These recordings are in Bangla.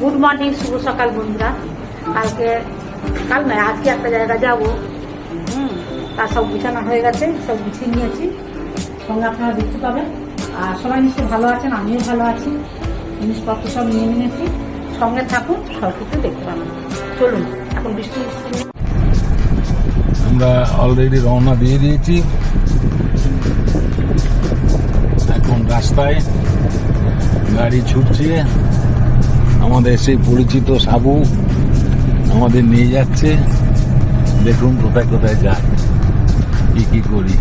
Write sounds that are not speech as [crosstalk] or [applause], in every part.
গুড মর্নিং, শুভ সকাল বন্ধুরা। কালকে, কাল নয়, আজকে একটা জায়গা যাব। হুম তার সব গুছানো হয়ে গেছে, সব গুছিয়ে নিয়েছি। সঙ্গে আপনারা দেখতে পাবেন। আর সবাই নিশ্চয়ই ভালো আছেন, আমিও ভালো আছি। জিনিসপত্র সব নিয়ে নিয়েছি। সঙ্গে থাকুন, সব কিছু দেখতে পাবেন। চলুন, এখন বৃষ্টি আমরা অলরেডি রওনা দিয়ে দিয়েছি। এখন রাস্তায় গাড়ি ছুটছে। আমাদের সেই পরিচিত সাবু আমাদের নিয়ে যাচ্ছে। দেখুন কোথায় কোথায় যায়। কি কি করি।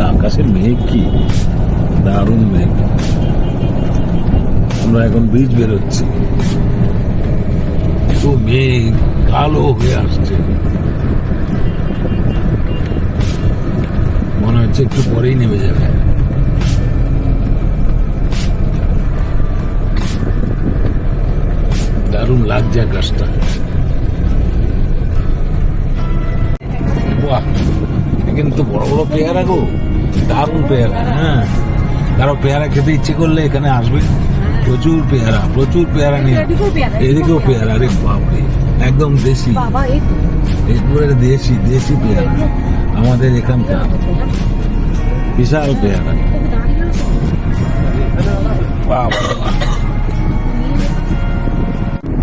আকাশের মেঘ কি? দারুণ মেঘ। আমরা এখন ব্রিজ বেরোচ্ছি। তো মেঘ কালো হয়ে আসছে। মনে হচ্ছে একটু পরেই নেমে যাবে। দারুণ লাগছে আকাশটা বাহ কিন্তু বড় বড় পেয়ারা গো। দারুণ পেয়ারা হ্যাঁ। কারও পেয়ারা খেতে ইচ্ছে করলে এখানে আসবে। প্রচুর পেয়ারা প্রচুর পেয়ারা নিয়ে। এদিকেও পেয়ারা রে বাপরে একদম দেশি। দেশি দেশি পেয়ারা। আমাদের এখানকার বিশাল পেয়ারা। বাবা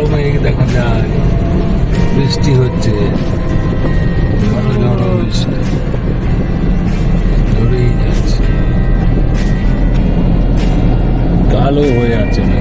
কালো মেঘ দেখা যায় বৃষ্টি হচ্ছে যাচ্ছে। কালো হয়ে আছে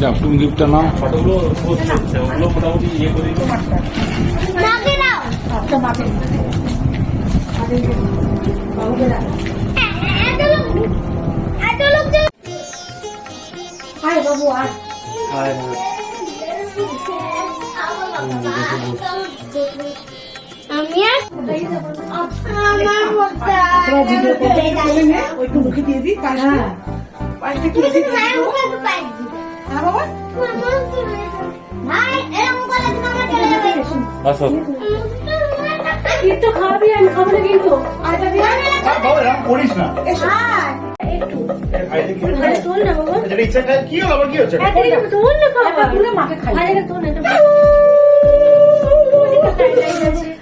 যাও তুমি গিফটটা নাও ফটোগুলো ওগুলো মোটামুটি ইয়ে করে মাকে আচ্ছা মাকে আরে আয় বাবু আমি আর আমার মতো তোরা ভিডিও করে করে নে। ওইটু মুখে দিয়ে দিই কাজ হ্যাঁ। পাঁচটা কি তুমি মায়ের মুখে একটু পাই বাবা। ভাই এরকম করে তুমি আমার চলে যাবে। আসো একটু খাওয়াবি আমি খাব না কিন্তু। করিস না। হ্যাঁ। একটু খাইতে কি আরে তোল না বাবা। যেটা ইচ্ছা খাই কি হলো আবার কি হচ্ছে? আরে না একটা মাকে খাই। না [laughs]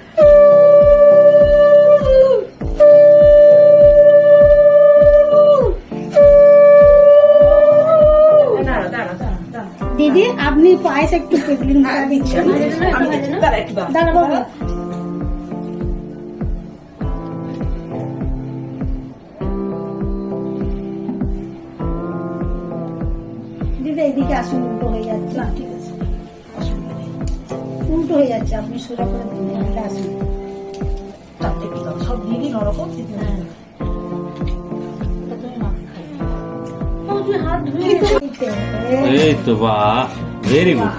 দিদি আপনি পায়েস একটু দিচ্ছেন দিদি এইদিকে আসুন উল্টো হয়ে যাচ্ছে। না, ঠিক আছে। উল্টো হয়ে যাচ্ছে আপনি সোজা করে দিন এখানটা আসুন। সব হ্যাঁ। তুমি হাত ধুয়ে এই তো বাহ ভেরি গুড?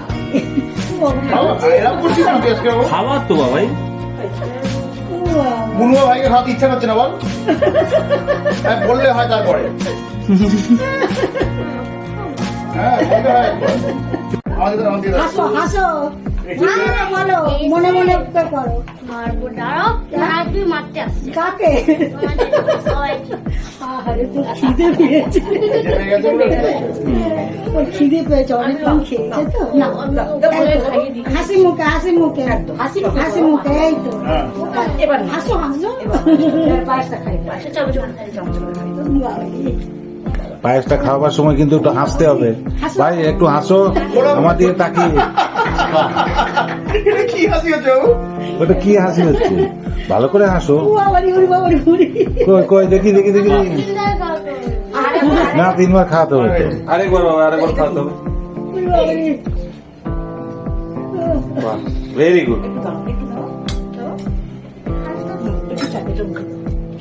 খাবার তো বাবাই মুনুয়া ভাইকে খাওয়াতে ইচ্ছা করছে না বল হ্যাঁ বললে হয় তারপরে মনে মনে করো মারবো দাঁড়াও দাঁড়াও তুই মারতে আসছে কাকে সবাইকে তো খিদে পেয়েছে। খিদে পেয়েছে অনেক কম খেয়েছে তো। হাসি মুখে হাসি মুখে হাসি মুখে। হাসি মুখে এই তো। হ্যাঁ। এবার হাসো হাসো। পায়েসটা খাই। পায়েসটা চামচ চামচ করে খাই বাবারে। পায়েসটা খাওয়াবার সময় কিন্তু একটু হাসতে হবে। ভাই একটু হাসো। আমার দিকে তাকিয়ে। কি হাসি হচ্ছে ওটা কি হাসি হচ্ছে? ভালো করে হাসো। কই কই দেখি দেখি দেখি। না তিনবার খাওয়াতে হবে তো। আরেকবার বাবা আরেকবার খাওয়াতে হবে। ভেরি গুড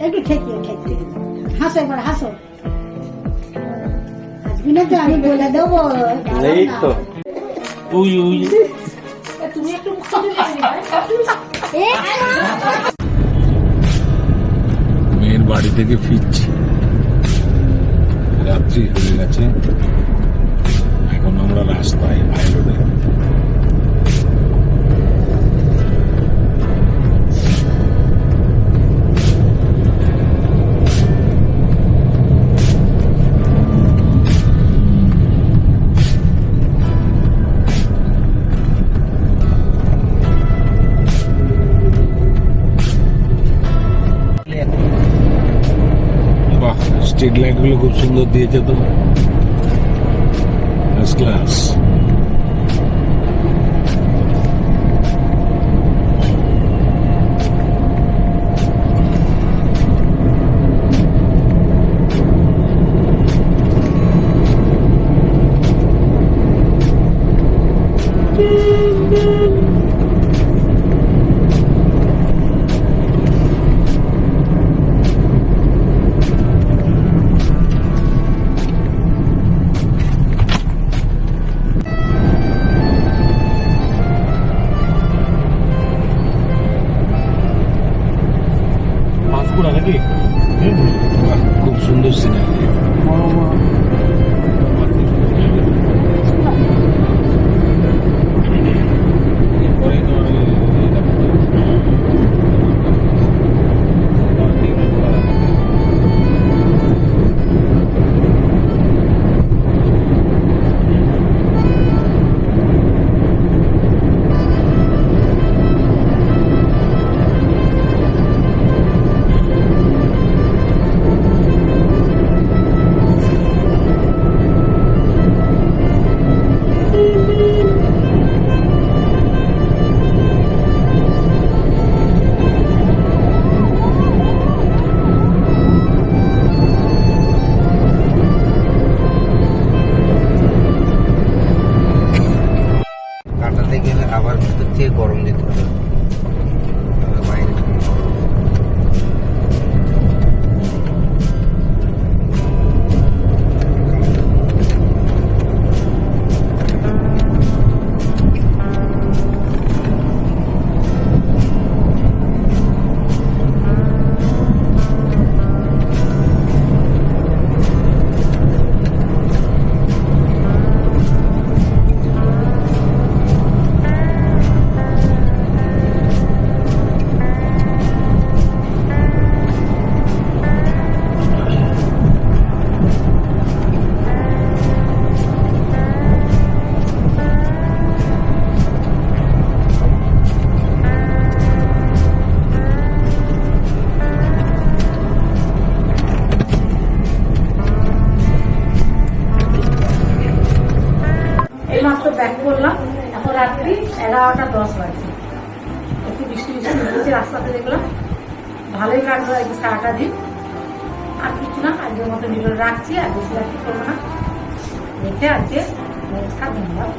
একটু ঠেকিয়ে ঠেকিয়ে। হাসো এবার হাসো। হাসবি না তো আমি বলে দেবো। এই তো। উই। মেয়ের বাড়ি থেকে ফিরছি। রাত্রি হয়ে গেছে। এখন আমরা রাস্তায় হাই স্ট্রিট লাইটগুলো খুব সুন্দর দিয়েছে তো। ফার্স্ট ক্লাস রাত্রি এগারোটা দশ বাজে। একটু বৃষ্টি বৃষ্টি হয়েছে রাস্তাতে দেখলাম ভালোই কাটলো একদিন সারাটা দিন। আর কিছু না, আজকের মতো ভিডিও রাখছি, আর বেশি রাখতে করব না। দেখে আজকে নমস্কার, ধন্যবাদ।